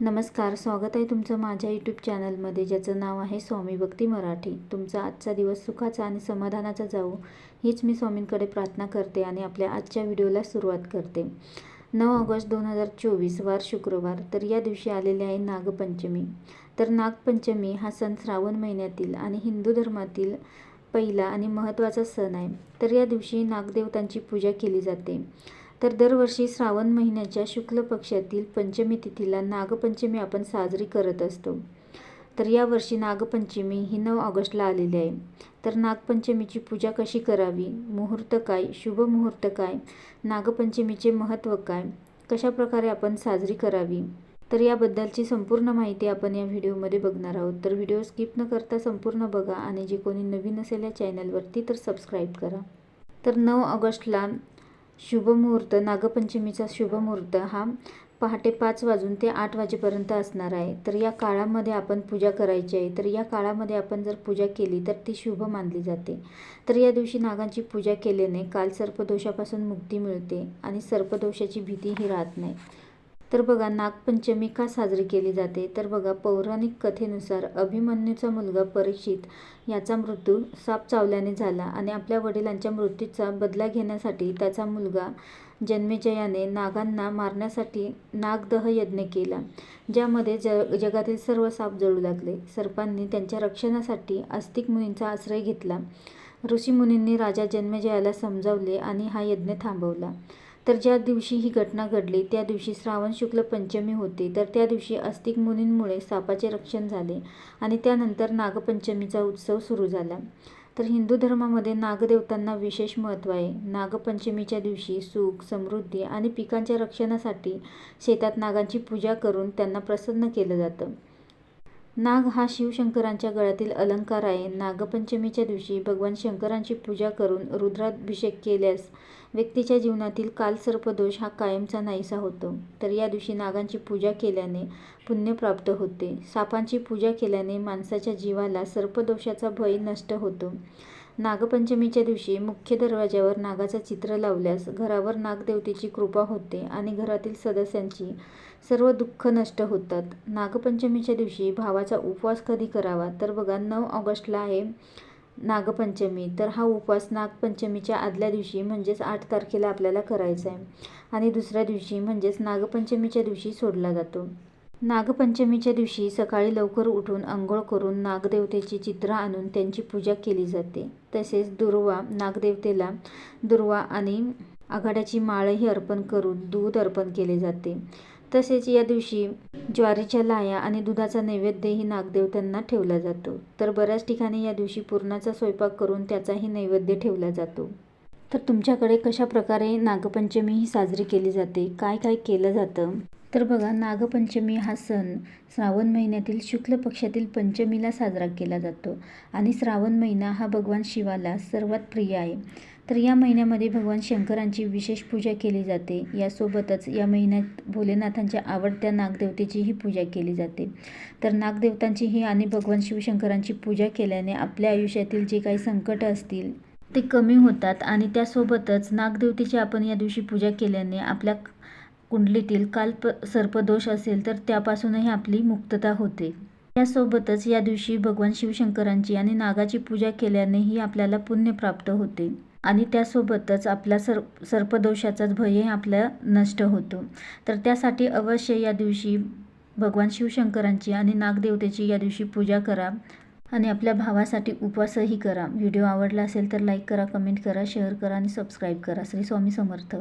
नमस्कार स्वागत आहे तुमचं माझ्या यूट्यूब चॅनलमध्ये ज्याचं नाव आहे स्वामी भक्ती मराठी. तुमचा आजचा दिवस सुखाचा आणि समाधानाचा जाऊ हीच मी स्वामींकडे प्रार्थना करते आणि आपल्या आजच्या व्हिडिओला सुरुवात करते. नऊ ऑगस्ट दोन हजार चोवीस वार शुक्रवार तर या दिवशी आलेले आहे नागपंचमी. तर नागपंचमी हा सण श्रावण महिन्यातील आणि हिंदू धर्मातील पहिला आणि महत्त्वाचा सण आहे. तर या दिवशी नागदेवतांची पूजा केली जाते. तर दरवर्षी श्रावण महिन्याच्या शुक्ल पक्षातील पंचमी तिथीला नागपंचमी आपण साजरी करत असतो. तर यावर्षी नागपंचमी ही नऊ ऑगस्टला आलेली आहे. तर नागपंचमीची पूजा कशी करावी? मुहूर्त काय? शुभ मुहूर्त काय? नागपंचमीचे महत्त्व काय? कशा प्रकारे आपण साजरी करावी? तर याबद्दलची संपूर्ण माहिती आपण या व्हिडिओमध्ये बघणार आहोत. तर व्हिडिओ स्किप न करता संपूर्ण बघा आणि जे कोणी नवीन असेल या चॅनलवरती तर सबस्क्राईब करा. तर नऊ ऑगस्टला शुभमुहूर्त नागपंचमीचा शुभमुहूर्त हा पहाटे पाच वाजून ते आठ वाजेपर्यंत असणार आहे. तर या काळामध्ये आपण पूजा करायची आहे. तर या काळामध्ये आपण जर पूजा केली तर ती शुभ मानली जाते. तर या दिवशी नागांची पूजा केल्याने काल सर्पदोषापासून मुक्ती मिळते आणि सर्पदोषाची भीतीही राहत नाही. तर बघा नागपंचमी का साजरी केली जाते? तर बघा पौराणिक कथेनुसार अभिमन्यूचा मुलगा परीक्षित याचा मृत्यू साप चावल्याने झाला आणि आपल्या वडिलांच्या मृत्यूचा बदला घेण्यासाठी त्याचा मुलगा जन्मेजयाने नागांना मारण्यासाठी नागदह यज्ञ केला ज्यामध्ये ज जगातील सर्व साप जळू लागले. सर्पांनी त्यांच्या रक्षणासाठी आस्तिक मुनींचा आश्रय घेतला. ऋषीमुनींनी राजा जन्मेजयाला समजावले आणि हा यज्ञ थांबवला. तर ज्या दिवशी ही घटना घडली त्या दिवशी श्रावण शुक्ल पंचमी होती. तर त्या दिवशी अस्तिक मुनींमुळे सापाचे रक्षण झाले आणि त्यानंतर नागपंचमीचा उत्सव सुरू झाला. तर हिंदू धर्मामध्ये नागदेवतांना विशेष महत्त्व आहे. नागपंचमीच्या दिवशी सुख समृद्धी आणि पिकांच्या रक्षणासाठी शेतात नागांची पूजा करून त्यांना प्रसन्न केलं जातं. नाग हा शिवशंकरांच्या गळ्यातील अलंकार आहे. नागपंचमीच्या दिवशी भगवान शंकरांची पूजा करून रुद्राभिषेक केल्यास व्यक्तीच्या जीवनातील कालसर्पदोष हा कायमचा नाहीसा होतो. तर या दिवशी नागांची पूजा केल्याने पुण्य प्राप्त होते. सापांची पूजा केल्याने माणसाच्या जीवाला सर्पदोषाचा भय नष्ट होतो. नागपंचमीच्या दिवशी मुख्य दरवाज्यावर नागाचं चित्र लावल्यास घरावर नागदेवतेची कृपा होते आणि घरातील सदस्यांची सर्व दुःख नष्ट होतात. नागपंचमीच्या दिवशी भावाचा उपवास कधी करावा? तर बघा नऊ ऑगस्टला आहे. नागपंचमी. तर हा उपवास नागपंचमीच्या आदल्या दिवशी म्हणजेच आठ तारखेला आपल्याला करायचा आहे आणि दुसऱ्या दिवशी म्हणजेच नागपंचमीच्या दिवशी सोडला जातो. नागपंचमीच्या दिवशी सकाळी लवकर उठून अंघोळ करून नागदेवतेची चित्र आणून त्यांची पूजा केली जाते. तसेच दुर्वा नागदेवतेला दुर्वा आणि आघाड्याची माळही अर्पण करून दूध अर्पण केले जाते. तसेच या दिवशी ज्वारीच्या लाया आणि दुधाचा नैवेद्यही नागदेवतांना ठेवला जातो. तर बऱ्याच ठिकाणी या दिवशी पुरणाचा स्वयंपाक करून त्याचाही नैवेद्य ठेवला जातो. तर तुमच्याकडे कशा प्रकारे नागपंचमी ही साजरी केली जाते? काय काय केलं जातं? तर बघा नागपंचमी हा सण श्रावण महिन्यातील शुक्ल पक्षातील पंचमीला साजरा केला जातो. आणि श्रावण महिना हा भगवान शिवाला सर्वात प्रिय आहे. तर या महिन्यामध्ये भगवान शंकरांची विशेष पूजा केली जाते. यासोबतच या महिन्यात भोलेनाथांच्या आवडत्या नागदेवतेचीही पूजा केली जाते. तर नागदेवतांचीही आणि भगवान शिवशंकरांची पूजा केल्याने आपल्या आयुष्यातील जे काही संकट असतील ते कमी होतात आणि त्यासोबतच नागदेवतेची आपण या दिवशी पूजा केल्याने आपल्या कुंडलीतील काल्प सर्पदोष असेल तर त्यापासूनही आपली मुक्तता होते. यासोबतच या दिवशी भगवान शिवशंकरांची आणि नागाची पूजा केल्यानेही आपल्याला पुण्य प्राप्त होते. आणि त्यासोबतच आपला सर सर्पदोषाचाच भयही आपल्या नष्ट होतो. तर त्यासाठी अवश्य या दिवशी भगवान शिवशंकरांची आणि नागदेवतेची या दिवशी पूजा करा आणि आपल्या भावासाठी उपवासही करा. व्हिडिओ आवडला असेल तर लाईक करा कमेंट करा शेअर करा आणि सबस्क्राईब करा. श्री स्वामी समर्थ.